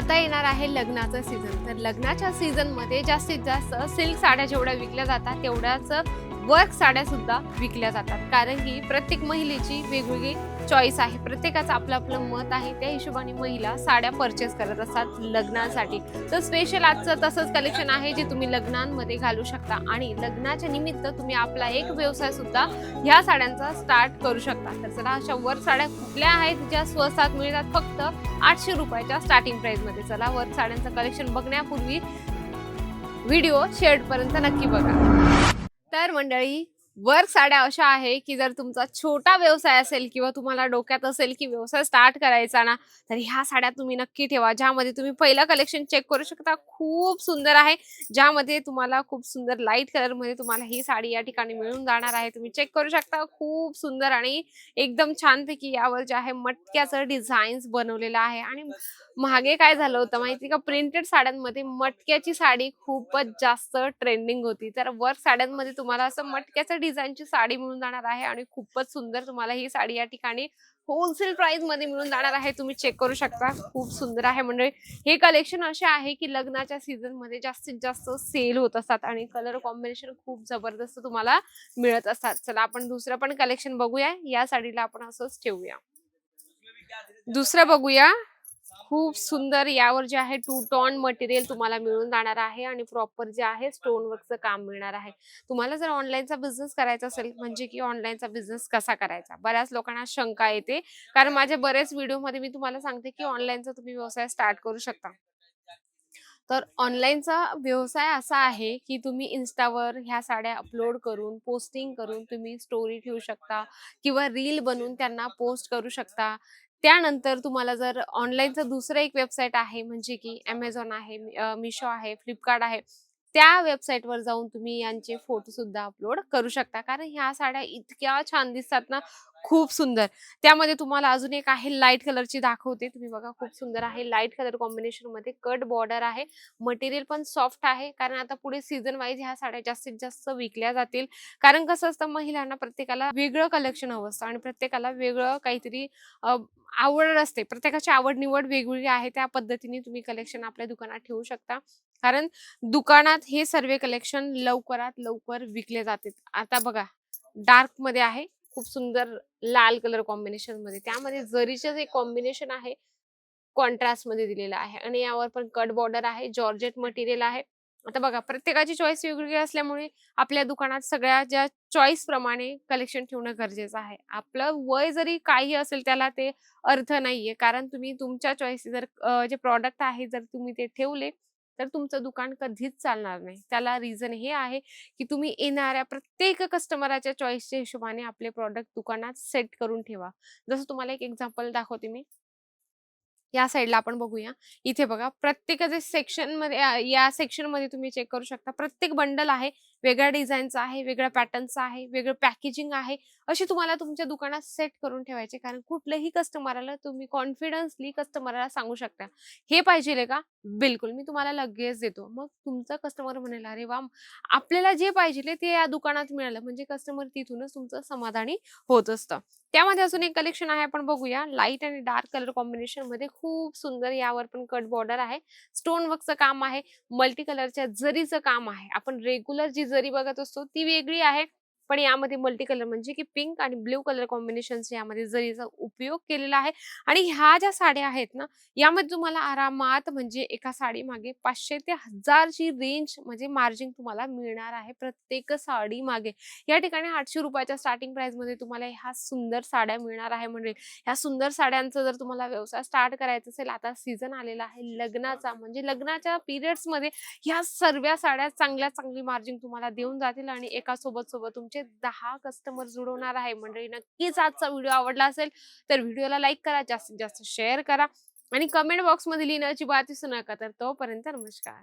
आता येणार आहे लग्नाचं सीझन तर लग्नाच्या सीझनमध्ये जास्तीत जास्त सिल्क साड्या जेवढ्या विकल्या जातात तेवढ्याच वर्क साड्या सुद्धा विकल्या जातात. कारण की प्रत्येक महिलेची वेगवेगळी चॉईस आहे. प्रत्येकाचं आपलं आपलं मत आहे. त्या हिशोबाने महिला साड्या परचेस करत असतात लग्नासाठी. तर स्पेशल आजचं तसंच कलेक्शन आहे जे तुम्ही लग्नांमध्ये घालू शकता. आणि लग्नाच्या निमित्त तुम्ही आपला एक व्यवसाय सुद्धा ह्या साड्यांचा स्टार्ट करू शकता. तर चला अशा वर साड्या कुठल्या आहेत ज्या स्वस्तात मिळतात? फक्त आठशे रुपयाच्या स्टार्टिंग प्राइजमध्ये चला वर साड्यांचं कलेक्शन बघण्यापूर्वी व्हिडिओ शेड पर्यंत नक्की बघा. तर मंडळी वर्क साड्या अशा आहे की जर तुमचा छोटा व्यवसाय असेल किंवा तुम्हाला डोक्यात असेल की व्यवसाय स्टार्ट करायचा ना तर ह्या साड्या तुम्ही नक्की ठेवा ज्यामध्ये तुम्ही पहिलं कलेक्शन चेक करू शकता. खूप सुंदर आहे. ज्यामध्ये तुम्हाला खूप सुंदर लाइट कलरमध्ये तुम्हाला ही साडी या ठिकाणी मिळून जाणार आहे. तुम्ही चेक करू शकता. खूप सुंदर आणि एकदम छानपैकी यावर जे आहे मटक्याचं डिझाईन्स बनवलेलं आहे. आणि मागे काय झालं होतं माहिती का? प्रिंटेड साड्यांमध्ये मटक्याची साडी खूपच जास्त ट्रेंडिंग होती. तर वर्क साड्यांमध्ये तुम्हाला असं मटक्याचं डिझाईनची साडी मिळून जाणार आहे आणि खूपच सुंदर तुम्हाला ही साडी या ठिकाणी होलसेल प्राइसमध्ये मिळून जाणार आहे. तुम्ही चेक करू शकता. खूप सुंदर आहे. म्हणजे हे कलेक्शन असे आहे की लग्नाच्या सीझनमध्ये जास्तीत जास्त सेल होत असतात आणि कलर कॉम्बिनेशन खूप जबरदस्त तुम्हाला मिळत असतात. चला आपण दुसरं पण कलेक्शन बघूया. या साडीला आपण असंच ठेवूया. दुसरं बघूया. खूप सुंदर यावर जे आहे टू टॉन मटेरियल तुम्हाला मिळून जाणार आहे आणि प्रॉपर जे आहे स्टोन वर्कचं काम मिळणार आहे. तुम्हाला जर ऑनलाईनचा बिझनेस करायचा असेल म्हणजे की ऑनलाईनचा बिझनेस कसा करायचा? बऱ्याच लोकांना शंका येते. कारण माझ्या बरेच व्हिडिओमध्ये मी तुम्हाला सांगते की ऑनलाईनचा तुम्ही व्यवसाय स्टार्ट करू शकता. तर ऑनलाईनचा व्यवसाय असा आहे की तुम्ही इन्स्टावर ह्या साड्या अपलोड करून पोस्टिंग करून तुम्ही स्टोरी ठेवू शकता किंवा रील बनवून त्यांना पोस्ट करू शकता. त्यानंतर तुम्हाला जर ऑनलाईनचं दुसरं एक वेबसाईट आहे म्हणजे की ॲमेझॉन आहे मिशो आहे फ्लिपकार्ट आहे त्या वेबसाईटवर जाऊन तुम्ही यांचे फोटो सुद्धा अपलोड करू शकता. कारण ह्या साड्या इतक्या छान दिसतात ना खूप सुंदर. त्यामध्ये तुम्हाला अजून एक आहे लाइट कलरची दाखवते. तुम्ही बघा खूप सुंदर आहे. लाइट कलर कॉम्बिनेशनमध्ये कट बॉर्डर आहे. मटेरियल पण सॉफ्ट आहे. कारण आता पुढे सीझन वाईज ह्या साड्या जास्तीत जास्त विकल्या जातील. कारण कसं असतं महिलांना प्रत्येकाला वेगळं कलेक्शन हवं असतं. आणि प्रत्येकाला वेगळं काहीतरी आवड असते. प्रत्येकाची आवड निवड वेगवेगळी आहे. त्या पद्धतीने तुम्ही कलेक्शन आपल्या दुकानात ठेवू शकता. कारण दुकानात हे सर्व कलेक्शन लवकरात लवकर विकले जाते आता बघा डार्कमध्ये आहे. खूप सुंदर लाल कलर कॉम्बिनेशनमध्ये. त्यामध्ये जरीचं जे कॉम्बिनेशन आहे कॉन्ट्रास्टमध्ये दिलेलं आहे. आणि यावर पण कट बॉर्डर आहे जॉर्जेट मटेरियल आहे. आता बघा प्रत्येकाची चॉईस वेगवेगळी असल्यामुळे आपल्या दुकानात सगळ्या ज्या चॉईस प्रमाणे कलेक्शन ठेवणं गरजेचं आहे. आपलं वय जरी काही असेल त्याला ते अर्थ नाहीये. कारण तुम्ही तुमच्या चॉईस जर जे प्रॉडक्ट आहे जर तुम्ही ते ठेवले तर तुमचं दुकान कधीच चालणार नाही. त्याला रिझन हे आहे की तुम्ही येणाऱ्या प्रत्येक कस्टमराच्या चॉईसच्या हिशोबाने आपले प्रॉडक्ट दुकानात सेट करून ठेवा. जसं तुम्हाला एक एक्झाम्पल दाखवते मी. या साईडला आपण बघूया. इथे बघा प्रत्येक जे सेक्शनमध्ये या सेक्शनमध्ये तुम्ही चेक करू शकता. प्रत्येक बंडल आहे. वेगळ्या डिझाईनचा आहे वेगळ्या पॅटर्नचा आहे वेगळं पॅकेजिंग आहे. अशी तुम्हाला तुमच्या दुकानात सेट करून ठेवायचे. कारण कुठल्याही कस्टमरला तुम्ही कॉन्फिडन्सली कस्टमरला सांगू शकता. हे पाहिजे का? बिलकुल मी तुम्हाला लगेच देतो. मग तुमचा कस्टमर म्हणेल अरे वा आपल्याला जे पाहिजे ते या दुकानात मिळालं. म्हणजे कस्टमर तिथूनच तुमचं समाधानी होत असतं. त्यामध्ये अजून एक कलेक्शन आहे आपण बघूया. लाइट आणि डार्क कलर कॉम्बिनेशनमध्ये खूप सुंदर यावर पण कट बॉर्डर आहे. स्टोन वर्कचं काम आहे. मल्टी कलरच्या जरीचं काम आहे. आपण रेग्युलर जी जरी बघत असतो ती वेगळी आहे. पण यामध्ये मल्टी कलर म्हणजे की पिंक आणि ब्ल्यू कलर कॉम्बिनेशन यामध्ये जरीचा उपयोग केलेला आहे. आणि ह्या ज्या साड्या आहेत ना यामध्ये तुम्हाला आरामात म्हणजे एका साडी मागे पाचशे ते हजारची रेंज म्हणजे मार्जिन तुम्हाला मिळणार आहे प्रत्येक साडी मागे या ठिकाणी आठशे रुपयाच्या स्टार्टिंग प्राइसमध्ये तुम्हाला ह्या सुंदर साड्या मिळणार आहे म्हणजे ह्या सुंदर साड्यांचा जर तुम्हाला व्यवसाय स्टार्ट करायचा असेल आता सीझन आलेला आहे लग्नाचा. म्हणजे लग्नाच्या पिरियड्समध्ये ह्या सर्व साड्या चांगल्या चांगली मार्जिन तुम्हाला देऊन जातील आणि एका सोबत सोबत तुमचे दहा कस्टमर जुडवणार आहे. मंडळी नक्कीच आजचा व्हिडिओ आवडला असेल तर व्हिडिओला लाईक करा जास्तीत जास्त शेअर करा आणि कमेंट बॉक्समध्ये लिहिण्याची बात विसरू नका. तर तोपर्यंत नमस्कार.